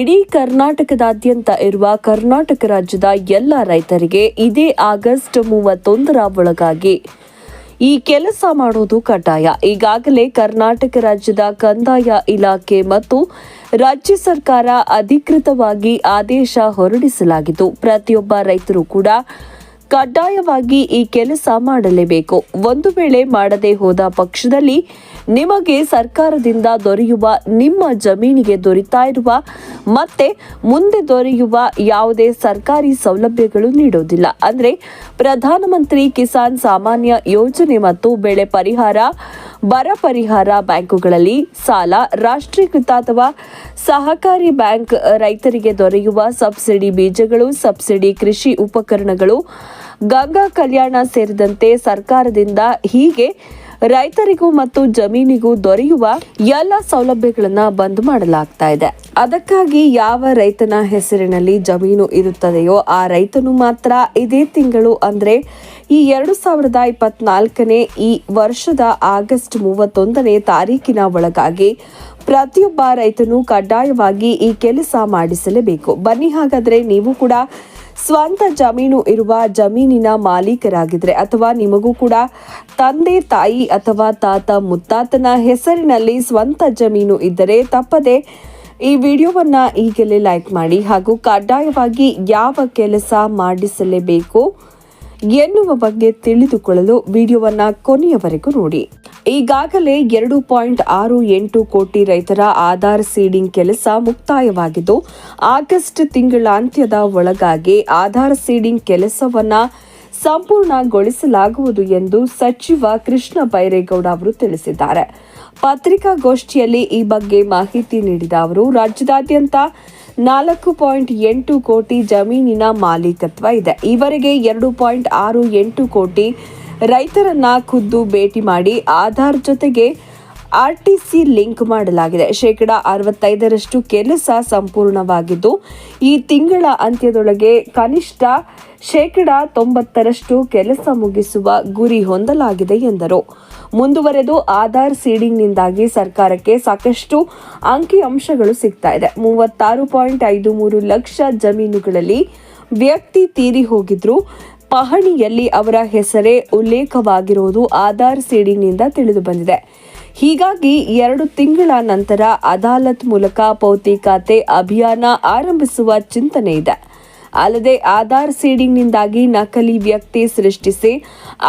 ಇಡೀ ಕರ್ನಾಟಕದಾದ್ಯಂತ ಇರುವ ಕರ್ನಾಟಕ ರಾಜ್ಯದ ಎಲ್ಲ ರೈತರಿಗೆ ಇದೇ ಆಗಸ್ಟ್ ಮೂವತ್ತೊಂದರ ಒಳಗಾಗಿ ಈ ಕೆಲಸ ಮಾಡೋದು ಕಡ್ಡಾಯ. ಈಗಾಗಲೇ ಕರ್ನಾಟಕ ರಾಜ್ಯದ ಕಂದಾಯ ಇಲಾಖೆ ಮತ್ತು ರಾಜ್ಯ ಸರ್ಕಾರ ಅಧಿಕೃತವಾಗಿ ಆದೇಶ ಹೊರಡಿಸಲಾಗಿದ್ದು, ಪ್ರತಿಯೊಬ್ಬ ರೈತರು ಕೂಡ ಕಡ್ಡಾಯವಾಗಿ ಈ ಕೆಲಸ ಮಾಡಲೇಬೇಕು. ಒಂದು ವೇಳೆ ಮಾಡದೆ ಹೋದ ಪಕ್ಷದಲ್ಲಿ ನಿಮಗೆ ಸರ್ಕಾರದಿಂದ ದೊರೆಯುವ ನಿಮ್ಮ ಜಮೀನಿಗೆ ದೊರೀತಾ ಇರುವ ಮತ್ತೆ ಮುಂದೆ ದೊರೆಯುವ ಯಾವುದೇ ಸರ್ಕಾರಿ ಸೌಲಭ್ಯಗಳು ನೀಡೋದಿಲ್ಲ. ಅಂದ್ರೆ ಪ್ರಧಾನಮಂತ್ರಿ ಕಿಸಾನ್ ಸಾಮಾನ್ಯ ಯೋಜನೆ ಮತ್ತು ಬೆಳೆ ಪರಿಹಾರ, ಬರ ಪರಿಹಾರ ಬ್ಯಾಂಕುಗಳಲ್ಲಿ ಸಾಲ, ರಾಷ್ಟ್ರೀಕೃತ ಅಥವಾ ಸಹಕಾರಿ ಬ್ಯಾಂಕ್ ರೈತರಿಗೆ ದೊರೆಯುವ ಸಬ್ಸಿಡಿ ಬೀಜಗಳು, ಸಬ್ಸಿಡಿ ಕೃಷಿ ಉಪಕರಣಗಳು ಗಂಗಾ ಕಲ್ಯಾಣ ಸೇರಿದಂತೆ ಸರ್ಕಾರದಿಂದ ಹೀಗೆ ರೈತರಿಗೂ ಮತ್ತು ಜಮೀನಿಗೂ ದೊರೆಯುವ ಎಲ್ಲ ಸೌಲಭ್ಯಗಳನ್ನ ಬಂದ್ ಮಾಡಲಾಗ್ತಾ ಇದೆ. ಅದಕ್ಕಾಗಿ ಯಾವ ರೈತನ ಹೆಸರಿನಲ್ಲಿ ಜಮೀನು ಇರುತ್ತದೆಯೋ ಆ ರೈತನು ಮಾತ್ರ ಇದೇ ತಿಂಗಳು ಅಂದ್ರೆ ಈ ಎರಡು ಸಾವಿರದ ಇಪ್ಪತ್ನಾಲ್ಕನೇ ಈ ವರ್ಷದ ಆಗಸ್ಟ್ ಮೂವತ್ತೊಂದನೇ ತಾರೀಕಿನ ಒಳಗಾಗಿ ಪ್ರತಿಯೊಬ್ಬ ರೈತನು ಕಡ್ಡಾಯವಾಗಿ ಈ ಕೆಲಸ ಮಾಡಿಸಲೇಬೇಕು. ಬನ್ನಿ ಹಾಗಾದ್ರೆ ನೀವು ಕೂಡ ಸ್ವಂತ ಜಮೀನು ಇರುವ ಜಮೀನಿನ ಮಾಲೀಕರಾಗಿದ್ರೆ ಅಥವಾ ನಿಮಗೂ ಕೂಡ ತಂದೆ, ತಾಯಿ ಅಥವಾ ತಾತ ಮುತ್ತಾತನ ಹೆಸರಿನಲ್ಲಿ ಸ್ವಂತ ಜಮೀನು ಇದ್ದರೆ ತಪ್ಪದೆ ಈ ವಿಡಿಯೋವನ್ನ ಈಗಲೇ ಲೈಕ್ ಮಾಡಿ ಹಾಗೂ ಕಡ್ಡಾಯವಾಗಿ ಯಾವ ಕೆಲಸ ಮಾಡಿಸಲೇಬೇಕು ಎನ್ನುವ ಬಗ್ಗೆ ತಿಳಿದುಕೊಳ್ಳಲು ವಿಡಿಯೋವನ್ನ ಕೊನೆಯವರೆಗೂ ನೋಡಿ. ಈಗಾಗಲೇ ಎರಡು ಪಾಯಿಂಟ್ ಆರು ಎಂಟು ಕೋಟಿ ರೈತರ ಆಧಾರ್ ಸೀಡಿಂಗ್ ಕೆಲಸ ಮುಕ್ತಾಯವಾಗಿದ್ದು, ಆಗಸ್ಟ್ ತಿಂಗಳಾಂತ್ಯದ ಒಳಗಾಗಿ ಆಧಾರ್ ಸೀಡಿಂಗ್ ಕೆಲಸವನ್ನು ಸಂಪೂರ್ಣಗೊಳಿಸಲಾಗುವುದು ಎಂದು ಸಚಿವ ಕೃಷ್ಣ ಬೈರೇಗೌಡ ಅವರು ತಿಳಿಸಿದ್ದಾರೆ. ಪತ್ರಿಕಾಗೋಷ್ಠಿಯಲ್ಲಿ ಈ ಬಗ್ಗೆ ಮಾಹಿತಿ ನೀಡಿದ ಅವರು, ರಾಜ್ಯದಾದ್ಯಂತ ನಾಲ್ಕು ಪಾಯಿಂಟ್ ಎಂಟು ಕೋಟಿ ಜಮೀನಿನ ಮಾಲೀಕತ್ವ ಇದೆ. ಈವರೆಗೆ ಎರಡು ಪಾಯಿಂಟ್ ಆರು ಎಂಟು ಕೋಟಿ ರೈತರನ್ನ ಖುದ್ದು ಭೇಟಿ ಮಾಡಿ ಆಧಾರ್ ಜೊತೆಗೆ ಆರ್ಟಿಸಿ ಲಿಂಕ್ ಮಾಡಲಾಗಿದೆ. ಶೇಕಡ ಅರವತ್ತೈದರಷ್ಟು ಕೆಲಸ ಸಂಪೂರ್ಣವಾಗಿದ್ದು, ಈ ತಿಂಗಳ ಅಂತ್ಯದೊಳಗೆ ಕನಿಷ್ಠ ಶೇಕಡ ತೊಂಬತ್ತರಷ್ಟು ಕೆಲಸ ಮುಗಿಸುವ ಗುರಿ ಹೊಂದಲಾಗಿದೆ ಎಂದರು. ಮುಂದುವರೆದು ಆಧಾರ್ ಸೀಡಿಂಗ್ನಿಂದಾಗಿ ಸರ್ಕಾರಕ್ಕೆ ಸಾಕಷ್ಟು ಅಂಕಿಅಂಶಗಳು ಸಿಗ್ತಾ ಇದೆ. ಮೂವತ್ತಾರು ಪಾಯಿಂಟ್ ಐದು ಮೂರು ಲಕ್ಷ ಜಮೀನುಗಳಲ್ಲಿ ವ್ಯಕ್ತಿ ತೀರಿ ಹೋಗಿದ್ರು. ಪಹಣಿಯಲ್ಲಿ ಅವರ ಹೆಸರೇ ಉಲ್ಲೇಖವಾಗಿರುವುದು ಆಧಾರ್ ಸೀಡಿಂಗ್ನಿಂದ ತಿಳಿದು ಬಂದಿದೆ ಹೀಗಾಗಿ ಎರಡು ತಿಂಗಳ ನಂತರ ಅದಾಲತ್ ಮೂಲಕ ಪೌತಿ ಖಾತೆ ಅಭಿಯಾನ ಆರಂಭಿಸುವ ಚಿಂತನೆ ಇದೆ. ಅಲ್ಲದೆ ಆಧಾರ್ ಸೀಡಿಂಗ್ನಿಂದಾಗಿ ನಕಲಿ ವ್ಯಕ್ತಿ ಸೃಷ್ಟಿಸಿ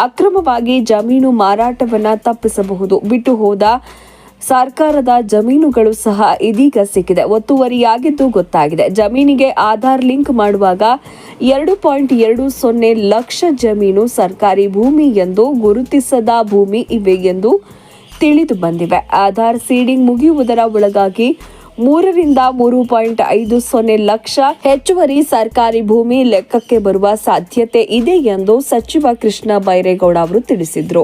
ಅಕ್ರಮವಾಗಿ ಜಮೀನು ಮಾರಾಟವನ್ನು ತಪ್ಪಿಸಬಹುದು. ಬಿಟ್ಟು ಹೋದ ಸರ್ಕಾರದ ಜಮೀನುಗಳು ಸಹ ಇದೀಗ ಸಿಕ್ಕಿದೆ. ಒತ್ತುವರಿಯಾಗಿದ್ದು ಗೊತ್ತಾಗಿದೆ. ಜಮೀನಿಗೆ ಆಧಾರ್ ಲಿಂಕ್ ಮಾಡುವಾಗ ಎರಡು ಪಾಯಿಂಟ್ ಎರಡು ಸೊನ್ನೆ ಲಕ್ಷ ಜಮೀನು ಸರ್ಕಾರಿ ಭೂಮಿ ಎಂದು ಗುರುತಿಸದ ಭೂಮಿ ಇವೆ ಎಂದು ತಿಳಿದು ಬಂದಿವೆ. ಆಧಾರ್ ಸೀಡಿಂಗ್ ಮುಗಿಯುವುದರ ಒಳಗಾಗಿ ಮೂರರಿಂದ ಮೂರು ಪಾಯಿಂಟ್ ಐದು ಸೊನ್ನೆ ಲಕ್ಷ ಹೆಚ್ಚುವರಿ ಸರ್ಕಾರಿ ಭೂಮಿ ಲೆಕ್ಕಕ್ಕೆ ಬರುವ ಸಾಧ್ಯತೆ ಇದೆ ಎಂದು ಸಚಿವ ಕೃಷ್ಣ ಬೈರೇಗೌಡ ಅವರು ತಿಳಿಸಿದ್ರು.